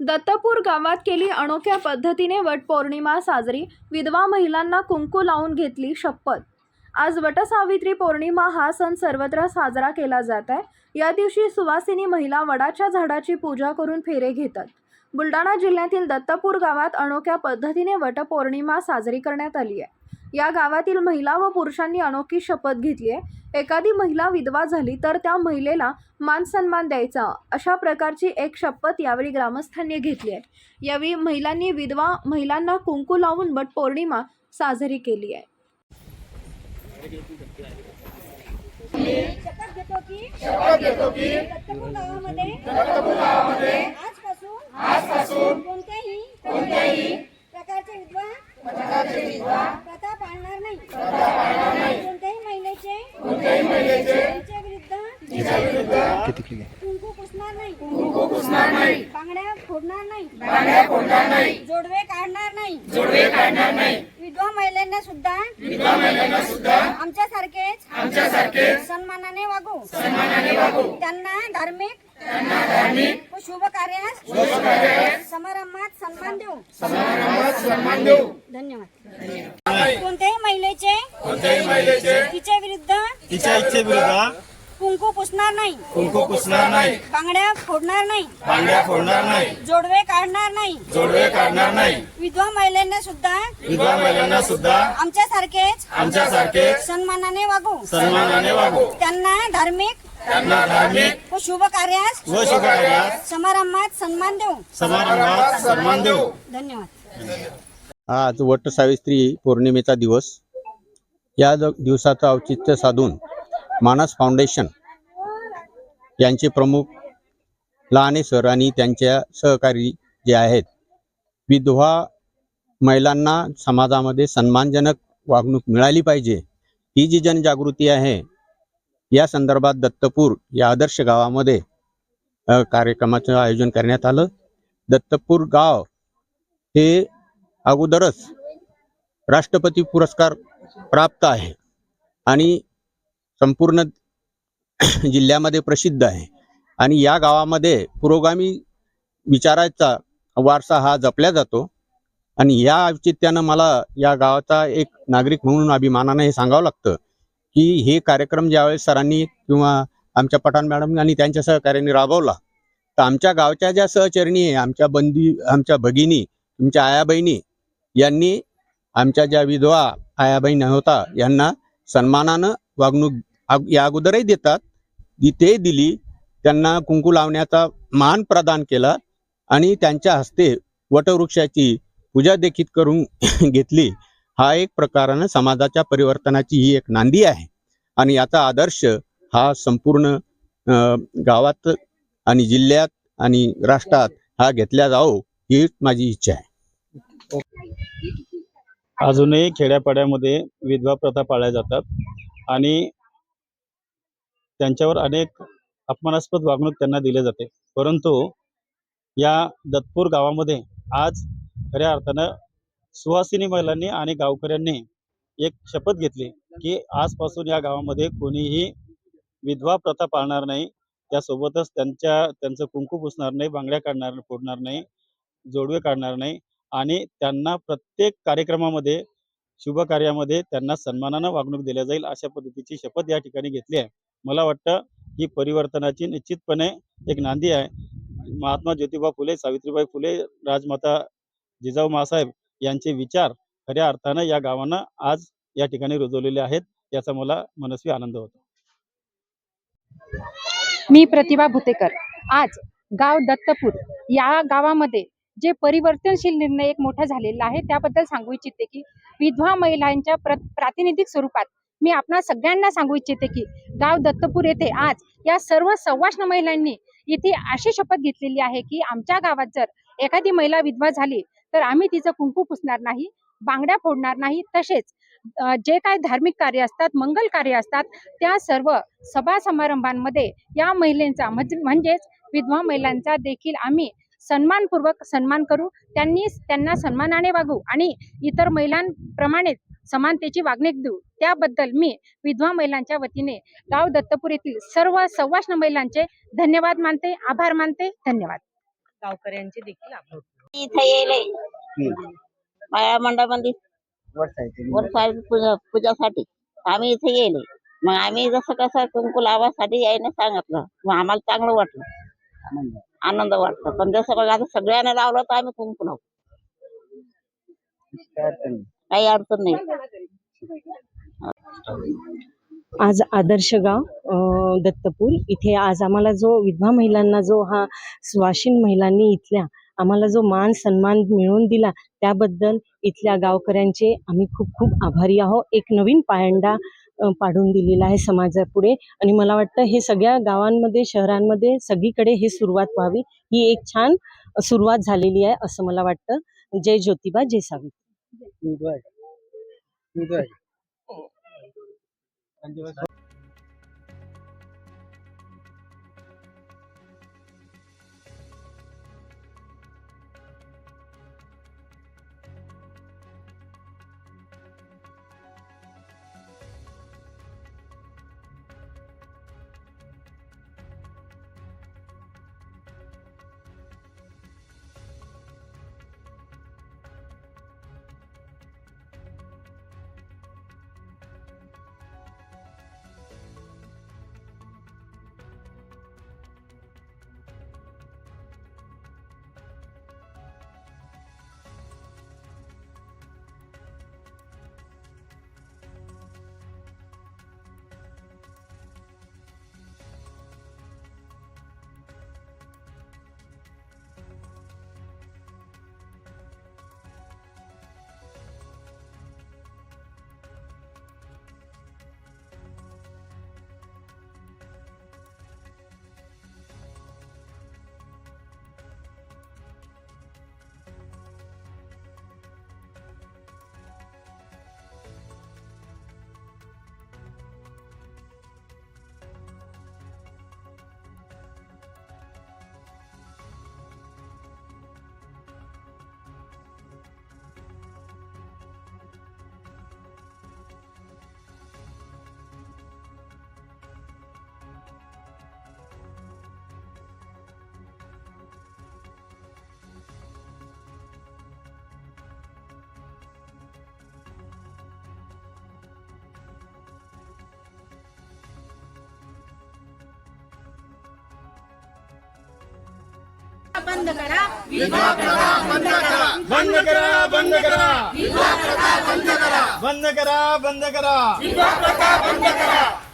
दत्तपूर गावात केली अनोख्या पद्धतीने वटपौर्णिमा साजरी. विधवा महिलांना कुंकू लावून घेतली शपथ. आज वटसावित्री पौर्णिमा हा सण सर्वत्र साजरा केला जात आहे. या दिवशी सुवासिनी महिला वडाच्या झाडाची पूजा करून फेरे घेतात. बुलढाणा जिल्ह्यातील दत्तपूर गावात अनोख्या पद्धतीने वटपौर्णिमा साजरी करण्यात आली आहे. या गावातील महिला व पुरुषांनी अनोखी शपथ घेतली आहे. एखादी महिला विधवा झाली तर त्या महिलेला मान सन्मान द्यायचा अशा प्रकारची एक शपथ यावेळी ग्रामस्थांनी घेतली आहे. यावेळी महिलांनी विधवा महिलांना कुंकू लावून वट पौर्णिमा साजरी केली आहे. शपथ घेतो की? शपथ घेतो की? दत्तपूर गावामध्ये? दत्तपूर गावामध्ये? आजपासून? आजपासून? कोणत्याही कोणत्याही प्रकारचे विधवा प्रकारचे विधवा प्रथा पाळणार नाही प्रथा पाळणार नाही कोणत्याही महिलेचे कोणत्याही महिलेचे तिच्या विरुद्ध तिच्या विरुद्ध कुंकू पुसणार नाही कुंकू पुसणार नाही. बांगड्या फोडणार नाही. बांगड्या फोडणार नाही. जोडवे काढणार नाही. जोडवे काढणार नाही. विधवा महिलांना सुद्धा. विधवा महिलांना सुद्धा. आमच्या सारखेच आमच्या सारखेच सन्मानाने वागू. सन्मानाने वागू. त्यांना धार्मिक. त्यांना धार्मिक. व शुभ कार्यास शुभ कार्यास समारंभात सन्मान देऊ. समारंभात सन्मान देऊ. धन्यवाद. कोणत्याही महिलेचे कोणत्याही महिलेचे. तिच्या विरुद्ध तिच्या इच्छेविरुद्ध पुसणार नाही. कुंकू पुसणार नाही. बांगड्या फोडणार नाही. बांगड्या फोडणार नाही. जोडवे काढणार नाही. जोडवे काढणार नाही. विधवा महिलांना सुद्धा विधवा महिलांना सुद्धा आमच्या सारखेच आमच्या सारखे सन्मानाने वागू. सन्मानाने वागू. त्यांना धार्मिक त्यांना धार्मिक व शुभ कार्यास व शुभ कार्यास समारंभात सन्मान देऊ. समारंभात सन्मान देऊ. धन्यवाद. आज वट सावित्री पौर्णिमेचा दिवस. या दिवसाचं औचित्य साधून मानस फाउंडेशन यांचे प्रमुख लहाने सर आणि त्यांच्या सहकारी जे आहेत विधवा महिलांना समाजामध्ये सन्मानजनक वागणूक मिळाली पाहिजे. ही जी जनजागृती आहे या संदर्भात दत्तपूर या आदर्श गावामध्ये कार्यक्रमाचं आयोजन करण्यात आलं. दत्तपूर गाव हे अगोदरच राष्ट्रपती पुरस्कार प्राप्त आहे आणि संपूर्ण जिल्ह्यामध्ये प्रसिद्ध आहे. आणि या गावामध्ये पुरोगामी विचाराचा वारसा हा जपला जातो. आणि या औचित्यानं मला या गावाचा एक नागरिक म्हणून अभिमानानं हे सांगावं लागतं की हे कार्यक्रम ज्यावेळेस सरांनी किंवा आमच्या पठाण मॅडम आणि त्यांच्या सहकार्याने राबवला तर आमच्या गावच्या ज्या सहचरणी आहे आमच्या बंदी आमच्या भगिनी तुमच्या आया बहिणी यांनी आमच्या ज्या विधवा आया बहिणी होता यांना सन्मानानं वागणूक या अगोदरही देतात. ते दिली त्यांना कुंकू लावण्याचा मान प्रदान केला आणि त्यांच्या हस्ते वटवृक्षाची पूजा देखील करून घेतली. हा एक प्रकारानं समाजाच्या परिवर्तनाची ही एक नांदी आहे. आणि याचा आदर्श हा संपूर्ण अं, गावात आणि जिल्ह्यात आणि राष्ट्रात हा घेतला जावो ही माझी इच्छा आहे. अजूनही खेड्यापाड्यामध्ये विधवा प्रथा पाळल्या जातात. आणि त्यांच्यावर अनेक अपमानास्पद वागणूक त्यांना दिले जाते. परंतु या दत्तपूर गावामध्ये आज खऱ्या अर्थानं सुवासिनी महिलांनी आणि गावकऱ्यांनी एक शपथ घेतली की आजपासून या गावामध्ये कोणीही विधवा प्रथा पाळणार नाही. त्यासोबतच त्यांच्या त्यांचं कुंकू पुसणार नाही बांगड्या काढणार फोडणार नाही जोडवे काढणार नाही आणि त्यांना प्रत्येक कार्यक्रमामध्ये शुभ कार्यामध्ये त्यांना सन्मानानं वागणूक दिल्या जाईल अशा पद्धतीची शपथ या ठिकाणी घेतली आहे. मला वाटतं ही परिवर्तनाची निश्चितपणे एक नांदी आहे. महात्मा ज्योतिबा फुले सावित्रीबाई फुले राजमाता जिजाऊ मासाहेब यांचे विचार खऱ्या अर्थानं या गावांना आज या ठिकाणी रुजवलेले आहेत याचा मला मनस्वी आनंद होतो. मी प्रतिभा भुतेकर. आज गाव दत्तपूर या गावामध्ये जे परिवर्तनशील निर्णय एक मोठा झालेला आहे त्याबद्दल सांगू इच्छिते की विधवा महिलांच्या प्रातिनिधिक स्वरूपात मी आपणा सगळ्यांना सांगू इच्छिते की गाव दत्तपूर येथे आज या सर्व सव्वाष्ण महिलांनी इथे अशी शपथ घेतलेली आहे की आमच्या गावात जर एखादी महिला विधवा झाली तर आम्ही तिचं कुंकू पुसणार नाही बांगड्या फोडणार नाही तसेच जे काय धार्मिक कार्य असतात मंगल कार्य असतात त्या सर्व सभा समारंभांमध्ये या महिलेचा म्हणजेच विधवा महिलांचा देखील आम्ही सन्मानपूर्वक सन्मान करू त्यांनी त्यांना सन्मानाने वागू आणि इतर महिलांप्रमाणेच समानतेची वागणूक देऊ. त्याबद्दल मी विधवा महिलांच्या वतीने गाव दत्तपूर येथील सर्व सव्वाष्ण महिलांचे धन्यवाद मानते आभार मानते धन्यवाद. गावकऱ्यांचे देखील इथे येले माया मंडळामध्ये वरसाई पूजा पूजासाठी. आम्ही इथे गेले मग आम्ही जसं कसं कुंकू लावासाठी यायनं सांगितलं. मग आम्हाला चांगलं वाटलं. आनंद वाटला. पण जसं बघा आता सगळ्यांना लावलं तर आम्ही कुंकू लावू. काही अडचण नाही. आज आदर्श गाव दत्तपूर. इथे आज आम्हाला जो विधवा महिलांना जो हा स्वाशीन महिलांनी इथल्या आम्हाला जो मान सन्मान मिळवून दिला त्याबद्दल इथल्या गावकऱ्यांचे आम्ही खूप खूप आभारी आहोत. एक नवीन पायंडा पाडून दिलेला आहे समाजापुढे. आणि मला वाटतं हे सगळ्या गावांमध्ये शहरांमध्ये सगळीकडे हे सुरुवात व्हावी. ही एक छान सुरुवात झालेली आहे असं मला वाटतं. जय ज्योतिबा जय सावित्री. 見づらい。い。感じました。बंद करा. बंद करा बंद करा. बंद करा. बंद करा बंद करा.